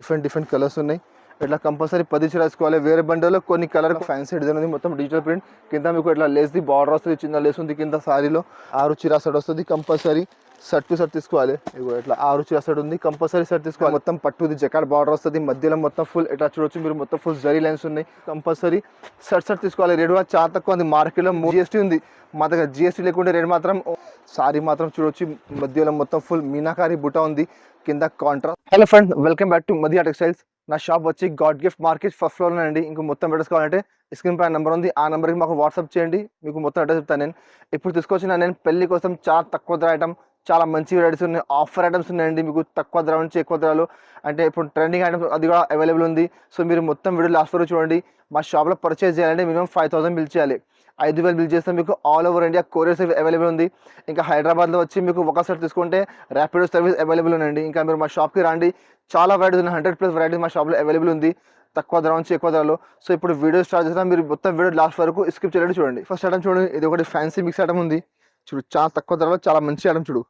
Different different colours ఉన్నాయి. ఇట్లా compulsory పది చీర వేసుకోవాలి. వేరే బండిలో కొన్ని కలర్ ఫ్యాన్సీ డిజైన్ ఉంది. మొత్తం డిజిటల్ ప్రింట్ కింద మీకు ఇట్లా లేస్ ది బార్డర్ వస్తుంది చిన్న లేస్ ఉంది కింద సారీలో. ఆరు చీర సెట్ వస్తుంది కంపల్సరీ షర్ట్ టు షర్ట్ తీసుకోవాలి. ఇగో ఇట్లా ఆరు రుచి అసలు ఉంది. కంపల్సరీ షర్ట్ తీసుకోవాలి. మొత్తం పట్టుది జకాట్ బార్డర్ వస్తుంది. మధ్యలో మొత్తం ఫుల్ ఇట్లా చూడొచ్చు మీరు. మొత్తం ఫుల్ జరీ లైన్స్ ఉన్నాయి. కంపల్సరీ షర్ట్ షర్ట్ తీసుకోవాలి. రేట్ కూడా చాలా తక్కువ ఉంది. మార్కెట్లో జిఎస్టీ ఉంది. మా దగ్గర జిఎస్టీ లేకుండా రేట్ మాత్రం సారీ మాత్రం చూడొచ్చు. మధ్యలో మొత్తం ఫుల్ మీనాకారి బుట్ట ఉంది. కింద contrast hello friend welcome back to Madiya textiles నా షాప్ వచ్చి గాడ్ గిఫ్ట్ మార్కెట్ ఫస్ట్ ఫ్లోర్లో అండి. ఇంకో మొత్తం అడ్రస్ కావాలంటే స్క్రీన్ పైన నెంబర్ ఉంది. ఆ నెంబర్కి మాకు వాట్సాప్ చేయండి. మీకు మొత్తం అడ్రస్ చెప్తాను నేను. ఇప్పుడు తీసుకొచ్చిన నేను పెళ్ళి కోసం చాలా తక్కువ ధర ఐటమ్ చాలా మంచి వెరైటీస్ ఉన్నాయి. ఆఫర్ ఐటమ్స్ ఉన్నాయండి. మీకు తక్కువ ధర నుంచి ఎక్కువ ధరలు. అంటే ఇప్పుడు ట్రెండింగ్ ఐటమ్స్ అది కూడా అవైలబుల్ ఉంది. సో మీరు మొత్తం వీడియో లాస్ట్ వరకు చూడండి. మా షాప్లో పర్చేస్ చేయాలంటే మినిమం ఫైవ్ థౌసండ్ బిల్ చేయాలి. ఐదు వేలు బిల్ చేస్తే మీకు all over India courier service available ఉంది. ఇంకా హైదరాబాద్లో వచ్చి మీకు ఒక సెట్ తీసుకుంటే ర్యాపిడో సర్వీస్ అవైలబుల్ ఉందండి. ఇంకా మీరు మా షాప్కి రండి. చాలా వెరైటీస్ ఉన్నాయి. హండ్రెడ్ ప్లస్ వెరైటీస్ మా షాప్లో అవైలబుల్ ఉంది. తక్కువ ధర నుంచి ఎక్కువ ధరలో. సో ఇప్పుడు వీడియో స్టార్ట్ చేసినా మీరు మొత్తం వీడియో లాస్ట్ వరకు స్కిప్ చేయడం చూడండి. ఫస్ట్ ఐటమ్ చూడండి. ఇది ఒకటి ఫ్యాన్సీ మిక్స్ ఐటమ్ ఉంది. చూడు చాలా తక్కువ ధరలో చాలా మంచి ఐటమ్ చూడు.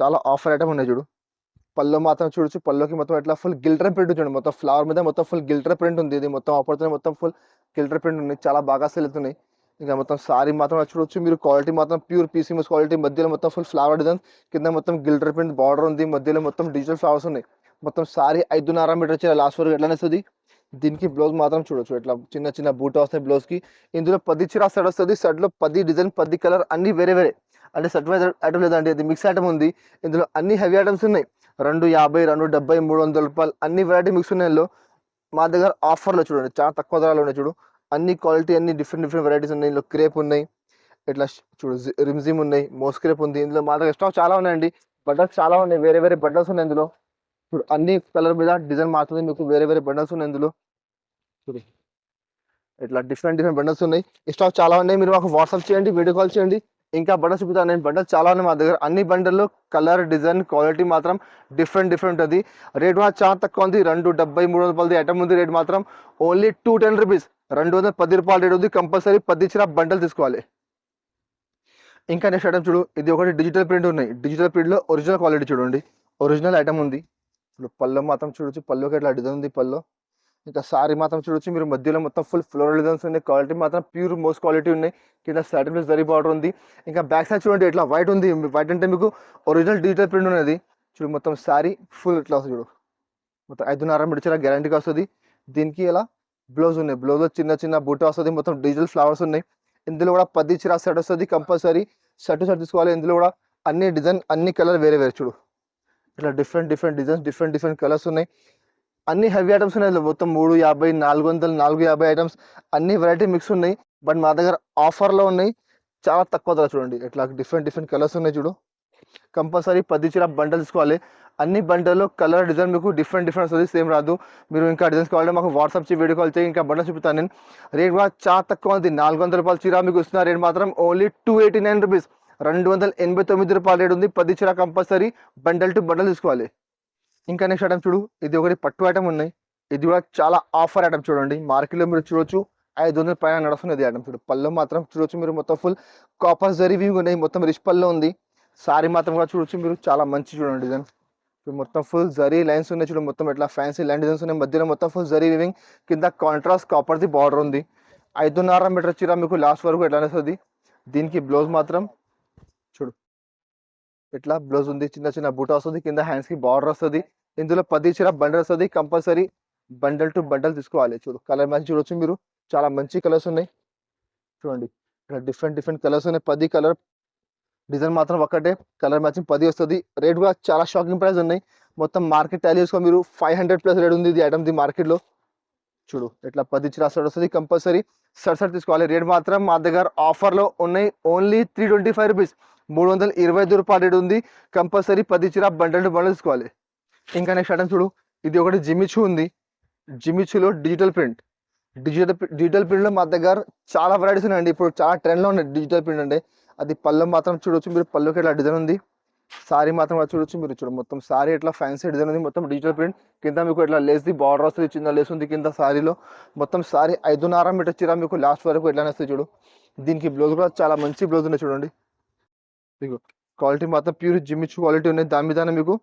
చాలా ఆఫర్ ఐటమ్ ఉన్నాయి చూడు. పళ్ళు మాత్రం చూడొచ్చు పళ్ళుకి మొత్తం ఇట్లా ఫుల్ గిల్టర్ ప్రింట్ చూడండి మొత్తం ఫ్లవర్ మీద మొత్తం ఫుల్ గిల్టర్ ప్రింట్ ఉంది. ఇది మొత్తం ఆపడుతుంది మొత్తం ఫుల్ గిల్టర్ ప్రింట్ ఉంది. చాలా బాగా సెల్ అవుతున్నాయి. ఇంకా మొత్తం సారీ మాత్రం చూడొచ్చు మీరు క్వాలిటీ మాత్రం ప్యూర్ పీసీఎస్ క్వాలిటీ మధ్యలో మొత్తం ఫుల్ ఫ్లవర్ డిజైన్ కింద మొత్తం గిల్టర్ ప్రింట్ బార్డర్ ఉంది. మధ్యలో మొత్తం డిజిటల్ ఫ్లవర్స్ ఉన్నాయి. మొత్తం సారీ ఐదున్నర మీటర్ వచ్చే లాస్ట్ వరకు ఎట్లా వస్తుంది? దీనికి బ్లౌజ్ మాత్రం చూడొచ్చు. ఇట్లా చిన్న చిన్న బూట వస్తాయి బ్లౌజ్కి. ఇందులో పది చిరా సెట్ వస్తుంది. సెట్లో పది డిజైన్ పది కలర్ అన్ని వేరే వేరే. అంటే సెట్ వైజ్ ఐటమ్ లేదండి. ఇది మిక్స్ ఐటమ్ ఉంది. ఇందులో అన్ని హెవీ ఐటమ్స్ ఉన్నాయి. రెండు యాభై రెండు డెబ్బై మూడు వందల రూపాయలు అన్ని వెరైటీ మిక్స్ ఉన్నాయి మా దగ్గర ఆఫర్లో చూడండి. చాలా తక్కువ ధరలో ఉన్నాయి చూడు. అన్ని క్వాలిటీ అన్ని డిఫరెంట్ డిఫరెంట్ వెరైటీస్ ఉన్నాయి. ఇందులో క్రేప్ ఉన్నాయి. ఇట్లా చూడు జి- రిమ్జిమ్ ఉన్నాయి. మోస్ క్రేప్ ఉంది. ఇందులో మా దగ్గర స్టాక్ చాలా ఉన్నాయండి. బట్టల్స్ చాలా ఉన్నాయి. వేరే వేరే బట్టల్స్ ఉన్నాయి ఇందులో. ఇప్పుడు అన్ని కలర్ మీద డిజైన్ మాత్రమే మీకు వేరే వేరే బండల్స్ ఉన్నాయి ఇందులో. చూడు. ఇట్లా డిఫరెంట్ డిఫరెంట్ బండల్స్ ఉన్నాయి. ఈ స్టాక్ చాలా ఉన్నాయి. మీరు మాకు వాట్సాప్ చేయండి వీడియో కాల్ చేయండి. ఇంకా బండల్స్ చూపుతాను నేను బండల్స్ చాలా ఉన్నాయి మా దగ్గర. అన్ని బండల్లో కలర్ డిజైన్ క్వాలిటీ మాత్రం డిఫరెంట్ డిఫరెంట్ ఉంది రేట్ మాత్రం చాలా తక్కువ ఉంది. రెండు డెబ్బై మూడు వందల పది ఐటమ్ ఉంది రేట్ మాత్రం. ఓన్లీ టూ టెన్ రూపీస్ రెండు వందల పది రూపాయల రేట్ ఉంది. కంపల్సరీ పది ఇచ్చిన బండలు తీసుకోవాలి. ఇంకా నెక్స్ట్ ఐటమ్ చూడు. ఇది ఒకటి డిజిటల్ ప్రింట్ ఉన్నాయి. డిజిటల్ ప్రింట్లో ఒరిజినల్ క్వాలిటీ చూడండి. ఒరిజినల్ ఐటమ్ ఉంది. ఇప్పుడు పళ్ళు మాత్రం చూడొచ్చు. పళ్ళుకి ఎట్లా డిజైన్ ఉంది పళ్ళు. ఇంకా సారీ మాత్రం చూడొచ్చు. మీరు మధ్యలో మొత్తం ఫుల్ ఫ్లోరల్ డిజైన్స్ ఉన్నాయి. క్వాలిటీ మాత్రం ప్యూర్ మోస్ట్ క్వాలిటీ ఉన్నాయి. కింద సాటిన్ ప్లస్ జరీ బార్డర్ ఉంది. ఇంకా బ్యాక్ సైడ్ చూడండి ఇట్లా వైట్ ఉంది. వైట్ అంటే మీకు ఒరిజినల్ డిజిటల్ ప్రింట్ ఉన్నది. చూడు మొత్తం సారీ ఫుల్ ఇట్లా వస్తుంది చూడు. మొత్తం ఐదున్నర మిడిచిన గ్యారంటీగా వస్తుంది. దీనికి ఇలా బ్లౌజ్ ఉన్నాయి. బ్లౌజ్లో చిన్న చిన్న బూట వస్తుంది. మొత్తం డిజిటల్ ఫ్లవర్స్ ఉన్నాయి. ఇందులో కూడా పది చిరా సెట్ వస్తుంది కంపల్సరీ షర్ట్ షర్ట్ తీసుకోవాలి. ఇందులో కూడా అన్ని డిజైన్ అన్ని కలర్ వేరే వేరే చూడు. ఇట్లా different different designs different different colours ఉన్నాయి. అన్ని హెవీ ఐటమ్స్ ఉన్నాయి. మొత్తం మూడు యాభై నాలుగు వందలు నాలుగు యాభై ఐటమ్స్ అన్ని వెరైటీ మిక్స్ ఉన్నాయి. బట్ మా దగ్గర ఆఫర్లో ఉన్నాయి. చాలా తక్కువ ధర చూడండి. ఇట్లా డిఫరెంట్ డిఫరెంట్ కలర్స్ ఉన్నాయి చూడు. కంపల్సరీ పది చీర బండలు తీసుకోవాలి. అన్ని బండల్లో కలర్ డిజైన్ మీకు డిఫరెంట్ డిఫరెంట్ వస్తుంది. సేమ్ రాదు. మీరు ఇంకా డిజైన్స్ కావాలంటే మాకు వాట్సాప్ చేసి వీడియో కాల్ చేయి ఇంకా బండలు చూపుతాను నేను. రేట్ కూడా చాలా తక్కువ ఉంది. నాలుగు వందల రూపాయల చీర మీకు వస్తున్న రేట్ మాత్రం only two eighty nine rupees రెండు వందల ఎనభై తొమ్మిది రూపాయల రేట్ ఉంది. పది చీర కంపల్సరీ బండల్ టు బండల్ తీసుకోవాలి. ఇంకా నెక్స్ట్ ఐటమ్ చూడు. ఇది ఒకటి పట్టు ఐటమ్ ఉన్నాయి. ఇది కూడా చాలా ఆఫర్ ఐటమ్ చూడండి. మార్కెట్లో మీరు చూడొచ్చు. ఐదు వందల పైన నడుస్తుంది ఐటమ్ చూడు. పళ్ళు మాత్రం చూడొచ్చు మీరు మొత్తం ఫుల్ కాపర్ జరీ ఉన్నాయి. మొత్తం రిచ్ పళ్ళు ఉంది. సారీ మాత్రం కూడా చూడొచ్చు మీరు. చాలా మంచి చూడండి డిజైన్ మొత్తం ఫుల్ జరీ లైన్స్ ఉన్నాయి చూడండి మొత్తం ఇట్లా ఫ్యాన్సీ లైన్ డిజైన్స్ ఉన్నాయి. మధ్యలో మొత్తం ఫుల్ జరీ వివింగ్ కింద కాంట్రాస్ట్ కాపర్ది బార్డర్ ఉంది. ఐదున్నర మీటర్ చీర మీకు లాస్ట్ వరకు ఎట్లా వస్తుంది దీనికి బ్లౌజ్ మాత్రం ఇట్లా బ్లౌజ్ ఉంది చిన్న చిన్న బూట వస్తుంది కింద హ్యాండ్స్కి బార్డర్ వస్తుంది ఇందులో పది చీర బండల్ వస్తుంది కంపల్సరీ బండల్ టు బండల్ తీసుకోవాలి. చూడు కలర్ మ్యాచ్ చూడొచ్చు మీరు చాలా మంచి కలర్స్ ఉన్నాయి. చూడండి ఇక్కడ డిఫరెంట్ డిఫరెంట్ కలర్స్ ఉన్నాయి పది కలర్ డిజైన్ మాత్రం ఒక్కటే కలర్ మ్యాచింగ్ పది వస్తుంది. రేట్ కూడా చాలా షాకింగ్ ప్రైస్ ఉన్నాయి. మొత్తం మార్కెట్ టాలీ చేసుకో మీరు ఫైవ్ హండ్రెడ్ ప్లస్ రేట్ ఉంది ఇది ఐటమ్ ది మార్కెట్లో. చూడు ఇట్లా పది చిరా సర్ట్ వస్తుంది కంపల్సరీ సర్ట్ సర్ట్ తీసుకోవాలి. రేట్ మాత్రం మా దగ్గర ఆఫర్లో ఉన్నాయి only three twenty five rupees. మూడు వందల ఇరవై ఐదు రూపాయలు ఉంది. కంపల్సరీ పది చిరా బండల్ టు బండల్ తీసుకోవాలి ఇంకా నెక్స్ట్ ఐటమ్ చూడు. ఇది ఒకటి జిమిచు ఉంది. జిమిచులో డిజిటల్ ప్రింట్ డిజిటల్ డిజిటల్ ప్రింట్లో మా దగ్గర చాలా వెరైటీస్ ఉన్నాయండి. ఇప్పుడు చాలా ట్రెండ్లో ఉన్నాయి డిజిటల్ ప్రింట్ అంటే. అది పళ్ళు మాత్రం చూడొచ్చు. మీరు పళ్ళుకి ఇట్లా డిజైన్ ఉంది? సారీ మాత్రం కూడా చూడొచ్చు. మీరు చూడ మొత్తం సారీ ఇట్లా ఫ్యాన్సీ డిజైన్ ఉంది. మొత్తం డిజిటల్ ప్రింట్ కింద మీకు ఇట్లా లేస్ ది బార్డర్ వస్తుంది చిన్న లేస్ ఉంది కింద సారీలో. మొత్తం సారీ ఐదున్నర మీటర్ చీర మీకు లాస్ట్ వరకు ఎట్లా వస్తుంది చూడు. దీనికి బ్లౌజ్ కూడా చాలా మంచి బ్లౌజ్ ఉన్నాయి చూడండి. మీకు క్వాలిటీ మాత్రం ప్యూర్ జిమ్మిచ్చు క్వాలిటీ ఉన్నాయి దాని మీద మీకు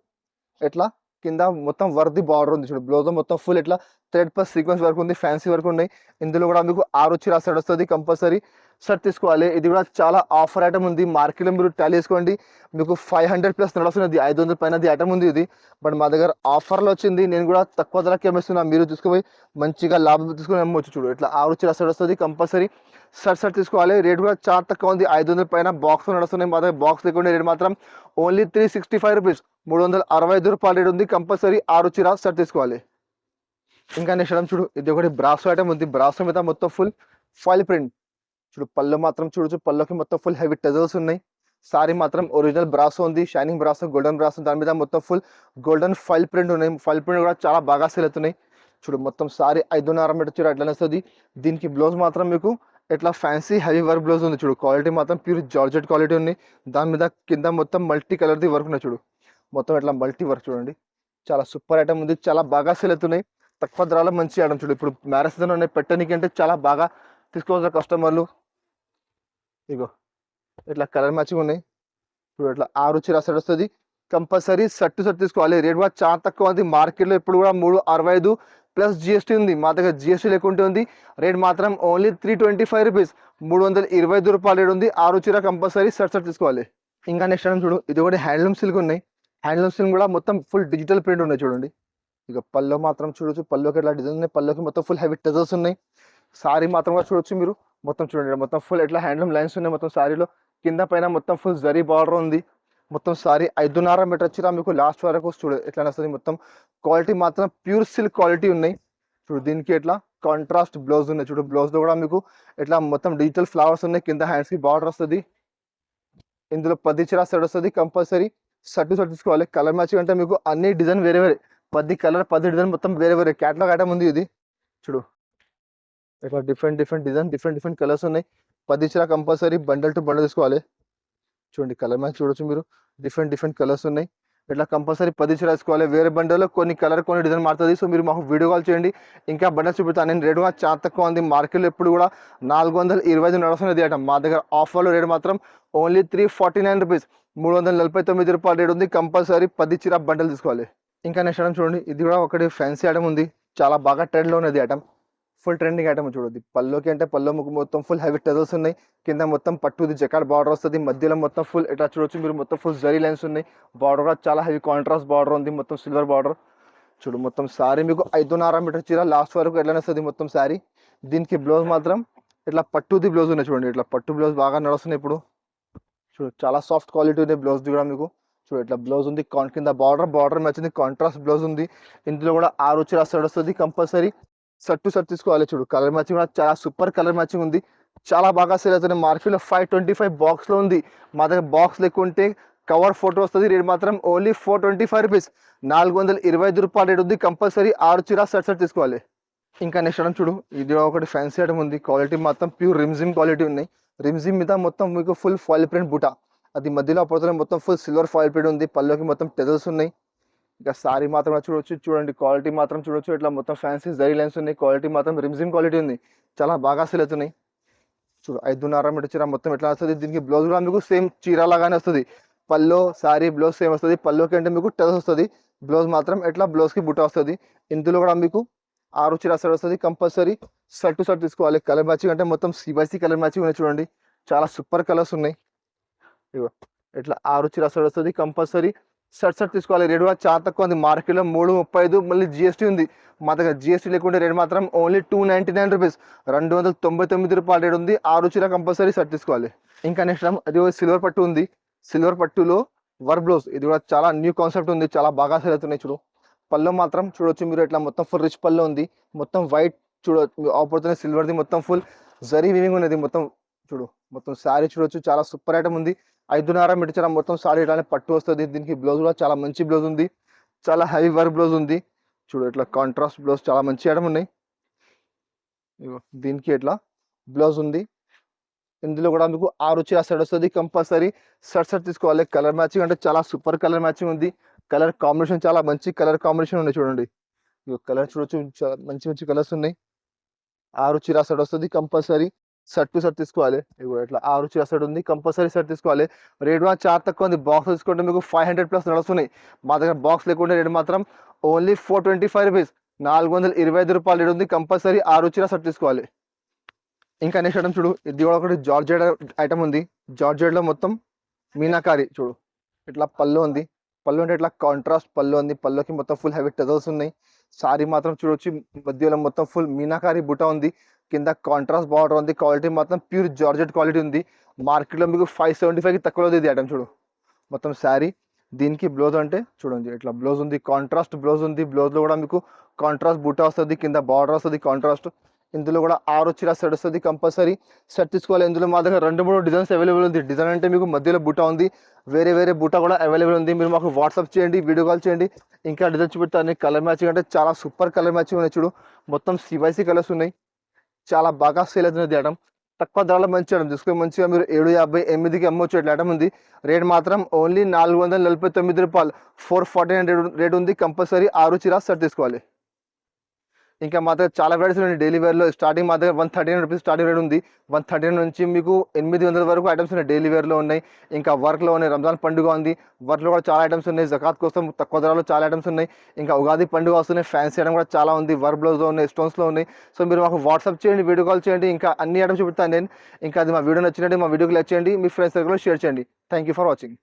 ఎట్లా? కింద మొత్తం వర్ది బార్డర్ ఉంది చూడు బ్లౌజ్ మొత్తం ఫుల్ ఇట్లా థ్రెడ్ ప్లస్ సీక్వెన్స్ వర్క్ ఉంది ఫ్యాన్సీ వర్క్ ఉన్నాయి. ఇందులో కూడా మీకు ఆరు వచ్చి సెట్ వస్తుంది కంపల్సరీ. షర్ట్ తీసుకోవాలి. ఇది కూడా చాలా ఆఫర్ ఐటమ్ ఉంది. మార్కెట్లో మీరు టాలీ చేసుకోండి. మీకు ఫైవ్ హండ్రెడ్ ప్లస్ నడుస్తున్నది ఐదు వందల పైన ఐటమ్ ఉంది ఇది. బట్ మా దగ్గర ఆఫర్లో వచ్చింది. నేను కూడా తక్కువ ధరకి అమ్మేస్తున్నా. మీరు తీసుకుపోయి మంచిగా లాభం తీసుకుని అమ్మవచ్చు చూడు. ఇట్లా ఆరు చీర వస్తుంది కంపల్సరీ షర్ట్ షర్ట్ తీసుకోవాలి. రేట్ కూడా చాలా తక్కువ ఉంది. ఐదు వందల పైన బాక్స్ నడుస్తున్నాయి మా దగ్గర బాక్స్ లేకుండా రేట్ మాత్రం only three sixty five rupees మూడు వందల అరవై ఐదు రూపాయల రేట్ ఉంది. కంపల్సరీ ఆరు చీర షర్ట్ తీసుకోవాలి. ఇంకా నెక్స్ట్ చూడు. ఇది ఒకటి బ్రాసో ఐటమ్ ఉంది. బ్రాసో మీద మొత్తం ఫుల్ ఫాయిల్ ప్రింట్ చూడు పళ్ళు మాత్రం చూడొచ్చు పళ్ళుకి మొత్తం ఫుల్ హెవీ టెజల్స్ ఉన్నాయి. సారీ మాత్రం ఒరిజినల్ బ్రాస్ ఉంది షైనింగ్ బ్రాస్ గోల్డెన్ బ్రాస్ దాని మీద మొత్తం ఫుల్ గోల్డెన్ ఫైల్ ప్రింట్ ఉన్నాయి. ఫైల్ ప్రింట్ కూడా చాలా బాగా సేల్ అవుతున్నాయి. చూడు మొత్తం సారీ ఐదున్నర మీటర్ చూడు అట్లనే వస్తుంది. దీనికి బ్లౌజ్ మాత్రం మీకు ఇట్లా ఫ్యాన్సీ హెవీ వర్క్ బ్లౌజ్ ఉంది చూడు. క్వాలిటీ మాత్రం ప్యూర్ జార్జెట్ క్వాలిటీ ఉంది. దాని మీద కింద మొత్తం మల్టీ కలర్ది వర్క్ ఉన్నాయి చూడు. మొత్తం ఇట్లా మల్టీ వర్క్ చూడండి. చాలా సూపర్ ఐటమ్ ఉంది చాలా బాగా సేల్ అవుతున్నాయి. తక్కువ ధరలో మంచి ఐటమ్ చూడు. ఇప్పుడు మ్యారేజ్ ఉన్నాయి పెట్టడానికి అంటే చాలా బాగా తీసుకోవాల్సిన కస్టమర్లు ఇగో ఇట్లా కలర్ మ్యాచింగ్ ఉన్నాయి? ఇప్పుడు ఇట్లా ఆరు చీర సెట్ వస్తుంది. కంపల్సరీ సెట్ సెట్ తీసుకోవాలి. రేట్ కూడా చాలా తక్కువ ఉంది. మార్కెట్లో ఇప్పుడు కూడా మూడు అరవై ఐదు ప్లస్ జిఎస్టీ ఉంది. మా దగ్గర జిఎస్టీ లేకుంటే ఉంది. రేట్ మాత్రం only three twenty five rupees మూడు వందల ఇరవై ఐదు రూపాయలు రేట్ ఉంది. ఆరు చీర కంపల్సరీ సెట్ సెట్ తీసుకోవాలి. ఇంకా నెక్స్ట్ టైం చూడు. ఇది ఒకటి హ్యాండ్లూమ్ సిల్క్ ఉన్నాయి. హ్యాండ్లూమ్ సిల్క్ కూడా మొత్తం ఫుల్ డిజిటల్ ప్రింట్ ఉన్నాయి చూడండి. ఇక పల్లో మాత్రం చూడొచ్చు. పల్లోకి ఎట్లా డిజైన్ ఉన్నాయి? పల్లోకి మొత్తం ఫుల్ హెవీ టెజల్స్ ఉన్నాయి. సారీ మాత్రం కూడా చూడొచ్చు మీరు. మొత్తం చూడండి మొత్తం ఫుల్ ఎట్లా హ్యాండ్లూమ్ లైన్స్ ఉన్నాయి మొత్తం శారీలో కింద పైన మొత్తం ఫుల్ జరీ బార్డర్ ఉంది. మొత్తం సారీ ఐదున్నర మీటర్ వచ్చినా మీకు లాస్ట్ వరకు చూడు ఎట్లా వస్తుంది మొత్తం. క్వాలిటీ మాత్రం ప్యూర్ సిల్క్ క్వాలిటీ ఉన్నాయి. చూడు దీనికి ఎట్లా? కాంట్రాస్ట్ బ్లౌజ్ ఉన్నాయి. చూడు బ్లౌజ్లో కూడా మీకు ఎట్లా మొత్తం డిజిటల్ ఫ్లవర్స్ ఉన్నాయి. కింద హ్యాండ్స్కి బార్డర్ వస్తుంది. ఇందులో పది చిరా సెట్ వస్తుంది కంపల్సరీ సర్టు షర్ట్ తీసుకోవాలి. కలర్ మ్యాచింగ్ అంటే మీకు అన్ని డిజైన్ వేరే వేరే. పది కలర్ పది డిజైన్ మొత్తం వేరే వేరే. క్యాటలాగ్ ఐటమ్ ఉంది ఇది. చూడు. ఇట్లా different different design different different colours ఉన్నాయి. పది చిరా కంపల్సరీ బండల్ టు బండల్ తీసుకోవాలి. చూడండి కలర్ మ్యాచ్ చూడొచ్చు మీరు. డిఫరెంట్ డిఫరెంట్ కలర్స్ ఉన్నాయి. ఇట్లా కంపల్సరీ పది చీర వేసుకోవాలి వేరే బండల్లో కొన్ని కలర్ కొన్ని డిజైన్ మారుతుంది. సో మీరు మాకు వీడియో కాల్ చేయండి. ఇంకా బండల్ చూపుతాను నేను రేటు కూడా చాలా తక్కువ ఉంది. మార్కెట్లో ఎప్పుడు కూడా నాలుగు వందల ఇరవై ఐదు నడుస్తున్నది అట. మా దగ్గర ఆఫర్లో రేటు మాత్రం only three forty nine rupees మూడు వందల నలభై తొమ్మిది రూపాయల రేటు ఉంది. కంపల్సరీ పది చీర బండలు తీసుకోవాలి. ఇంకా నెక్స్ట్ ఐటమ్ చూడండి. ఇది కూడా ఒకటి ఫ్యాన్సీ ఐటమ్ ఉంది. చాలా బాగా ట్రెండ్లో ఉన్నది ఐటమ్ ఫుల్ ట్రెండింగ్ ఐటమ్ చూడొద్ది పల్లోకి అంటే పల్లో ముక్కు మొత్తం ఫుల్ హెవీ టెజల్స్ ఉన్నాయి. కింద మొత్తం పట్టుది జకాడ్ బార్డర్ వస్తుంది. మధ్యలో మొత్తం ఫుల్ ఇట్లా చూడొచ్చు మీరు మొత్తం ఫుల్ జరీ లైన్స్ ఉన్నాయి. బార్డర్ కూడా చాలా హెవీ కాంట్రాస్ట్ బార్డర్ ఉంది మొత్తం సిల్వర్ బార్డర్. చూడు మొత్తం శారీ మీకు ఐదున్నర మీటర్ చీర లాస్ట్ వరకు ఎట్లా వస్తుంది మొత్తం శారీ దీనికి బ్లౌజ్ మాత్రం ఇట్లా పట్టుది బ్లౌజ్ ఉన్నాయి చూడండి. ఇట్లా పట్టు బ్లౌజ్ బాగా నడుస్తున్నాయి ఇప్పుడు. చూడు చాలా సాఫ్ట్ క్వాలిటీ ఉంది బ్లౌజ్ కూడా మీకు. చూడు ఇట్లా బ్లౌజ్ ఉంది. కాన్ కింద బార్డర్ బార్డర్ మ్యాచ్ ఉంది కాంట్రాస్ట్ బ్లౌజ్ ఉంది. ఇందులో కూడా ఆరు చీర సెట్ వస్తుంది కంపల్సరీ. షర్ట్ టు షర్ట్ తీసుకోవాలి చూడు. కలర్ మ్యాచింగ్ కూడా చాలా సూపర్ కలర్ మ్యాచింగ్ ఉంది. చాలా బాగా సేల్ అవుతుంది. మార్కెట్లో ఫైవ్ ట్వంటీ ఫైవ్ బాక్స్లో ఉంది. మా దగ్గర బాక్స్ లేకుంటే కవర్ ఫోటో వస్తుంది. రేట్ మాత్రం only four twenty five rupees నాలుగు వందల ఇరవై ఐదు రూపాయలు రేట్ ఉంది. కంపల్సరీ ఆరు చీర సర్ట్ షర్ట్ తీసుకోవాలి. ఇంకా నెక్స్ట్ ఐటమ్ చూడు. ఇది ఒకటి ఫ్యాన్సీ ఐటమ్ ఉంది. క్వాలిటీ మాత్రం ప్యూర్ రిమ్జిమ్ క్వాలిటీ ఉన్నాయి. రిమ్జిమ్ మీద మొత్తం మీకు ఫుల్ ఫాయిల్ ప్రింట్ బుటా. అది మధ్యలో పోతే మొత్తం ఫుల్ సిల్వర్ ఫాయిల్ ప్రింట్ ఉంది. పళ్ళుకి మొత్తం టెజల్స్ ఉన్నాయి. ఇక సారీ మాత్రం చూడొచ్చు చూడండి క్వాలిటీ మాత్రం చూడొచ్చు. ఇట్లా మొత్తం ఫ్యాన్సీ జరీ లైన్స్ ఉన్నాయి క్వాలిటీ మాత్రం రిమ్జిమ్ క్వాలిటీ ఉంది. చాలా బాగా సెల్ అవుతున్నాయి. చూడు ఐదున్నర మీటర్ చీర మొత్తం ఎట్లా వస్తుంది? దీనికి బ్లౌజ్ కూడా మీకు సేమ్ చీర లాగానే వస్తుంది. పల్లో సారీ బ్లౌజ్ సేమ్ వస్తుంది. పల్లోకి అంటే మీకు టెస్ వస్తుంది. బ్లౌజ్ మాత్రం ఎట్లా బ్లౌజ్కి బుట్ట వస్తుంది. ఇందులో కూడా మీకు ఆరు చీర సెట్ వస్తుంది కంపల్సరీ షర్ట్ టు షర్ట్ తీసుకోవాలి. కలర్ మ్యాచింగ్ అంటే మొత్తం సిబైసీ కలర్ మ్యాచింగ్ ఉన్నాయి చూడండి. చాలా సూపర్ కలర్స్ ఉన్నాయి. ఇగో ఇట్లా ఆరు చీర సెట్ వస్తుంది కంపల్సరీ షర్ట్ సర్ట్ తీసుకోవాలి. రేటు కూడా చాలా తక్కువ ఉంది. మార్కెట్లో మూడు ముప్పై ఐదు మళ్ళీ జిఎస్టీ ఉంది. మా దగ్గర జిఎస్టీ లేకుండా రేట్ మాత్రం only two ninety nine rupees రెండు వందల తొంభై తొమ్మిది రూపాయల రేట్ ఉంది. ఆరు రుచిలో కంపల్సరీ సర్ట్ తీసుకోవాలి. ఇంకా నెక్స్ట్ అది సిల్వర్ పట్టు ఉంది. సిల్వర్ పట్టులో వర్ బ్లౌజ్ ఇది కూడా చాలా న్యూ కాన్సెప్ట్ ఉంది. చాలా బాగా సేల్ అవుతున్నాయి చూడు. పళ్ళు మాత్రం చూడొచ్చు మీరు. ఇట్లా మొత్తం ఫుల్ రిచ్ పళ్ళు ఉంది. మొత్తం వైట్ చూడ ఆపడుతున్న సిల్వర్ది మొత్తం ఫుల్ జరీ వీవింగ్ ఉన్నది మొత్తం చూడు. మొత్తం శారీ చూడొచ్చు. చాలా సూపర్ ఐటమ్ ఉంది. ఐదున్నర మిడిచిన మొత్తం సారీ ఇట్లానే పట్టు వస్తుంది. దీనికి బ్లౌజ్ కూడా చాలా మంచి బ్లౌజ్ ఉంది. చాలా హెవీ వర్క్ బ్లౌజ్ ఉంది. చూడు ఇట్లా కాంట్రాస్ట్ బ్లౌజ్ చాలా మంచి ఐటమ్ ఉన్నాయి. ఇగో దీనికి ఇట్లా బ్లౌజ్ ఉంది. ఇందులో కూడా మీకు ఆరు చీర సెట్ వస్తుంది కంపల్సరీ షర్ట్ సెట్ తీసుకోవాలి. కలర్ మ్యాచింగ్ అంటే చాలా సూపర్ కలర్ మ్యాచింగ్ ఉంది. కలర్ కాంబినేషన్ చాలా మంచి కలర్ కాంబినేషన్ ఉంది చూడండి. ఇగో కలర్ చూడొచ్చు. చాలా మంచి మంచి కలర్స్ ఉన్నాయి. ఆరు చీర సెట్ వస్తుంది కంపల్సరీ షర్ట్ టు షర్ట్ తీసుకోవాలి. ఇగో ఇట్లా ఆరు రుచి అసలు ఉంది కంపల్సరీ షర్ట్ తీసుకోవాలి. రేట్ మాత్రం చాలా తక్కువ ఉంది. బాక్స్ తీసుకుంటే మీకు ఫైవ్ హండ్రెడ్ ప్లస్ నడుస్తున్నాయి. మా దగ్గర బాక్స్ లేకుండా రేట్ మాత్రం only four twenty five rupees నాలుగు వందల ఇరవై ఐదు రూపాయలు రేట్ ఉంది. కంపల్సరీ ఆరు చీర షర్ట్ తీసుకోవాలి. ఇంకా నెక్స్ట్ ఐటమ్ చూడు. ఇది కూడా ఒకటి జార్జెడ్ ఐటమ్ ఉంది. జార్జెడ్లో మొత్తం మీనాకారి చూడు. ఇట్లా పళ్ళు ఉంది. పళ్ళు అంటే ఇట్లా కాంట్రాస్ట్ పళ్ళు ఉంది. పళ్ళుకి మొత్తం ఫుల్ హెవీ టెజల్స్ ఉన్నాయి. సారీ మాత్రం చూడొచ్చు. మధ్యలో మొత్తం ఫుల్ మీనాకారి బుట్ట ఉంది. కింద కాంట్రాస్ట్ బార్డర్ ఉంది. క్వాలిటీ మాత్రం ప్యూర్ జార్జెట్ క్వాలిటీ ఉంది. మార్కెట్లో మీకు ఫైవ్ సెవెంటీ ఫైవ్కి తక్కువలో ఉంది ఇది ఐటమ్ చూడు. మొత్తం శారీ దీనికి బ్లౌజ్ అంటే చూడండి. ఇట్లా బ్లౌజ్ ఉంది. కాంట్రాస్ట్ బ్లౌజ్ ఉంది. బ్లౌజ్లో కూడా మీకు కాంట్రాస్ట్ బుట్ట వస్తుంది కింద బార్డర్ వస్తుంది కాంట్రాస్ట్ ఇందులో కూడా ఆరు చీర సెట్ వస్తుంది కంపల్సరీ సెట్ తీసుకోవాలి. ఇందులో మా దగ్గర రెండు మూడు డిజైన్స్ అవైలబుల్ ఉంది. డిజైన్ అంటే మీకు మధ్యలో బుట్ట ఉంది. వేరే వేరే బుట్ట కూడా అవైలబుల్ ఉంది. మీరు మాకు వాట్సాప్ చేయండి వీడియో కాల్ చేయండి. ఇంకా డిజైన్ చూపెడతాను. కలర్ మ్యాచింగ్ అంటే చాలా సూపర్ కలర్ మ్యాచింగ్ ఉన్నాయి చూడు. మొత్తం సివైసీ కలర్స్ ఉన్నాయి. చాలా బాగా సేల్ అవుతుంది ఐటమ్ తక్కువ ధరలో మంచి ఐటమ్ తీసుకుని మంచిగా మీరు ఏడు యాభై ఎనిమిదికి అమ్మొచ్చు ఇట్లా ఉంది. రేట్ మాత్రం ఓన్లీ నాలుగు వందల నలభై తొమ్మిది రూపాయలు. ఫోర్ ఫార్టీ నైన్ రేట్ ఉంది. కంపల్సరీ ఆరు చీరా సెట్ తీసుకోవాలి. ఇంకా మా దగ్గర చాలా వెరైటీస్ ఉన్నాయి. డైలీ వేర్లో స్టార్టింగ్ మా దగ్గర one thirty nine rupees starting rate ఉంది. వన్ థర్టీ నైన్ నుంచి మీకు ఎనిమిది వందల వరకు ఐటమ్స్ ఉన్నాయి డైలీ వేర్లో ఉన్నాయి. ఇంకా వర్క్లో ఉన్నాయి. రంజాన్ పండుగ ఉంది. వర్క్లో కూడా చాలా ఐటమ్స్ ఉన్నాయి. జకాత్ కోసం తక్కువ ధరలో చాలా ఐటమ్స్ ఉన్నాయి. ఇంకా ఉగాది పండుగ వస్తున్నాయి. ఫ్యాన్సీ ఐటమ్ కూడా చాలా ఉంది. వర్క్ బ్లౌజ్లో ఉన్నాయి. స్టోన్స్లో ఉన్నాయి. సో మీరు మాకు వాట్సాప్ చేయండి వీడియో కాల్ చేయండి. ఇంకా అన్ని ఐటమ్స్ చూపిస్తాను నేను. ఇంకా అది మా వీడియో నచ్చినట్టు మా వీడియోకి లైక్ చేయండి. మీ ఫ్రెండ్స్ దగ్గర షేర్ చేయండి. Thank you for watching